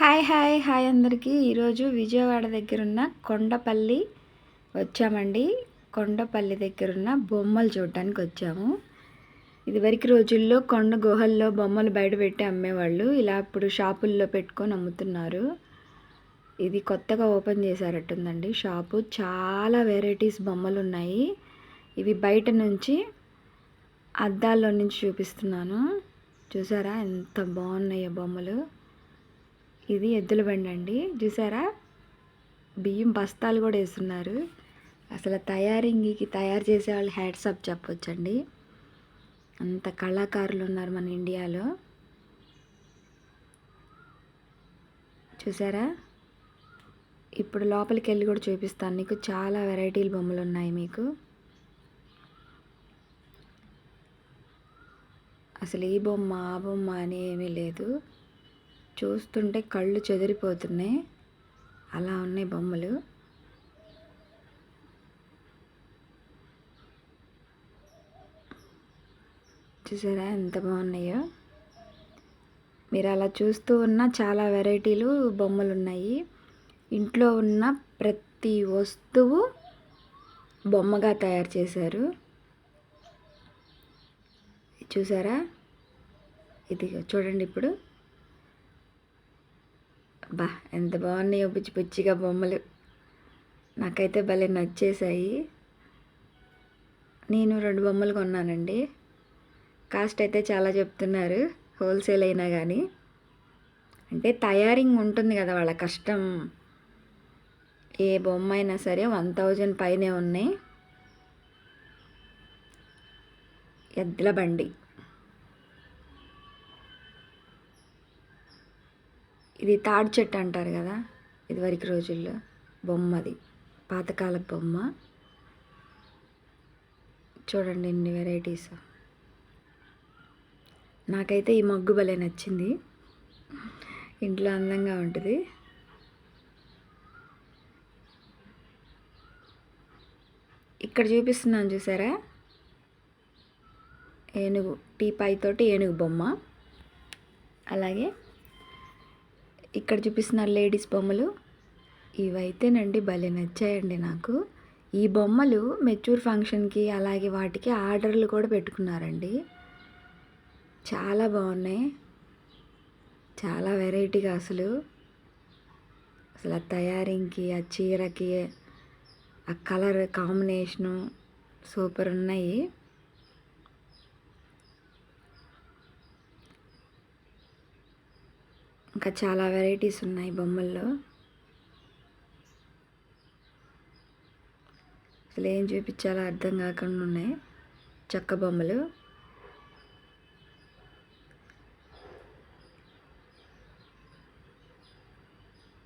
Hi hi hi అందరికీ. ఈరోజు విజయవాడ దగ్గరున్న కొండపల్లి వచ్చామండి. కొండపల్లి దగ్గరున్న బొమ్మలు చూడటానికి వచ్చాము. ఇదివరకు రోజుల్లో కొండ గుహల్లో బొమ్మలు బయట పెట్టి అమ్మేవాళ్ళు. ఇలా ఇప్పుడు షాపుల్లో పెట్టుకొని అమ్ముతున్నారు. ఇది కొత్తగా ఓపెన్ చేశారట్టుందండి షాపు. చాలా వెరైటీస్ బొమ్మలు ఉన్నాయి. ఇవి బయట నుంచి అద్దాల్లో నుంచి చూపిస్తున్నాను. చూసారా ఎంత బాగున్నాయో బొమ్మలు. ఇది ఎద్దుల బండి అండి. చూసారా? బియ్యం బస్తాలు కూడా వేస్తున్నారు. అసలు తయారింగ్కి తయారు చేసే వాళ్ళు హ్యాట్సప్ చెప్పొచ్చండి. అంత కళాకారులు ఉన్నారు మన ఇండియాలో. చూసారా? ఇప్పుడు లోపలికి వెళ్ళి కూడా చూపిస్తాను. నీకు చాలా వెరైటీల బొమ్మలు ఉన్నాయి మీకు. అసలు ఈ బొమ్మ ఆ బొమ్మ అని ఏమీ లేదు. చూస్తుంటే కళ్ళు చెదిరిపోతున్నాయి. అలా ఉన్నాయి బొమ్మలు. చూసారా ఎంత బాగున్నాయో? మీరు అలా చూస్తూ ఉన్న చాలా వెరైటీలు బొమ్మలు ఉన్నాయి. ఇంట్లో ఉన్న ప్రతి వస్తువు బొమ్మగా తయారు చేశారు. చూసారా? ఇది చూడండి ఇప్పుడు. బా ఎంత బాగున్నాయో పిచ్చి పిచ్చిగా బొమ్మలు. నాకైతే భలే నచ్చేసాయి నేను రెండు బొమ్మలు కొన్నానండి. కాస్ట్ అయితే చాలా చెప్తున్నారు హోల్సేల్ అయినా కానీ అంటే తయారింగ్ ఉంటుంది కదా వాళ్ళ కష్టం. ఏ బొమ్మ అయినా సరే వన్ థౌజండ్ పైనే ఉన్నాయి. ఎద్దుల బండి. ఇది తాడి చెట్టు అంటారు కదా ఇదివరకు రోజుల్లో బొమ్మది పాతకాల బొమ్మ. చూడండి ఎన్ని వెరైటీస్ నాకైతే ఈ మగ్గు భలే నచ్చింది. ఇంట్లో అందంగా ఉంటుంది. ఇక్కడ చూపిస్తున్నాను చూసారా? ఏనుగు టీ పై తోటి ఏనుగు బొమ్మ. అలాగే ఇక్కడ చూపిస్తున్నారు లేడీస్ బొమ్మలు ఇవైతేనండి భలే నచ్చాయండి నాకు. ఈ బొమ్మలు మెచ్యూర్ ఫంక్షన్కి అలాగే వాటికి ఆర్డర్లు కూడా పెట్టుకున్నారండి. చాలా బాగున్నాయి. చాలా వెరైటీగా అసలు. అసలు ఆ తయారీకి ఆ చీరకి ఆ కలర్ కాంబినేషను సూపర్ ఉన్నాయి. ఇంకా చాలా వెరైటీస్ ఉన్నాయి బొమ్మల్లో. అసలు ఏం చూపించాలో అర్థం కాకుండా ఉన్నాయి. చెక్క బొమ్మలు.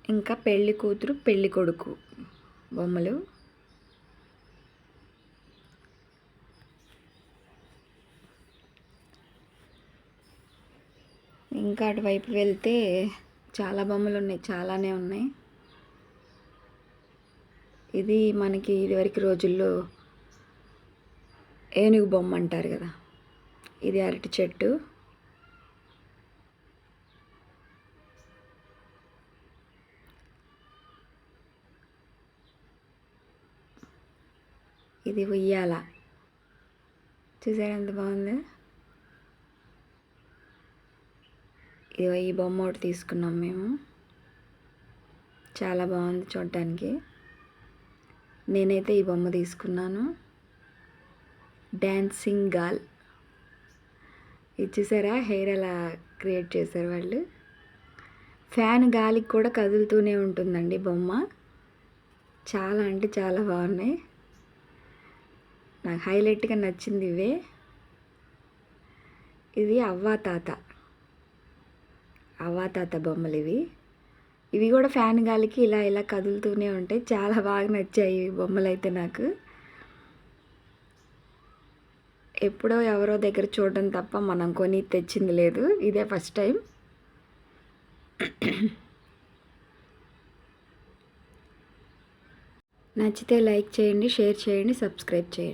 ఇంకా పెళ్ళి కూతురు పెళ్ళి కొడుకు బొమ్మలు. ఇంకా అటువైపు వెళ్తే చాలా బొమ్మలు ఉన్నాయి చాలానే ఉన్నాయి. ఇది మనకి ఇదివరకు రోజుల్లో ఏనుగు బొమ్మ అంటారు కదా ఇది అరటి చెట్టు. ఇది ఉయ్యాల. చూసారా ఎంత బాగుంది? ఇదిగో ఈ బొమ్మ ఒకటి తీసుకున్నాం మేము. చాలా బాగుంది చూడటానికి నేనైతే ఈ బొమ్మ తీసుకున్నాను. డ్యాన్సింగ్ గాల్ ఇది చూసారా? హెయిర్ ఎలా క్రియేట్ చేశారు వాళ్ళు? ఫ్యాన్ గాలికి కూడా కదులుతూనే ఉంటుందండి బొమ్మ. చాలా అంటే చాలా బాగున్నాయి. నాకు హైలైట్గా నచ్చింది ఇవే. ఇది అవ్వా తాత. అవాతాత బొమ్మలు ఇవి. ఇవి కూడా ఫ్యాన్ గాలికి ఇలా ఇలా కదులుతూనే ఉంటాయి. చాలా బాగా నచ్చాయి బొమ్మలు అయితే నాకు. ఎప్పుడో ఎవరో దగ్గర చూడడం తప్ప మనం కొని తెచ్చింది లేదు. ఇదే ఫస్ట్ టైం. నచ్చితే లైక్ చేయండి షేర్ చేయండి సబ్స్క్రైబ్ చేయండి.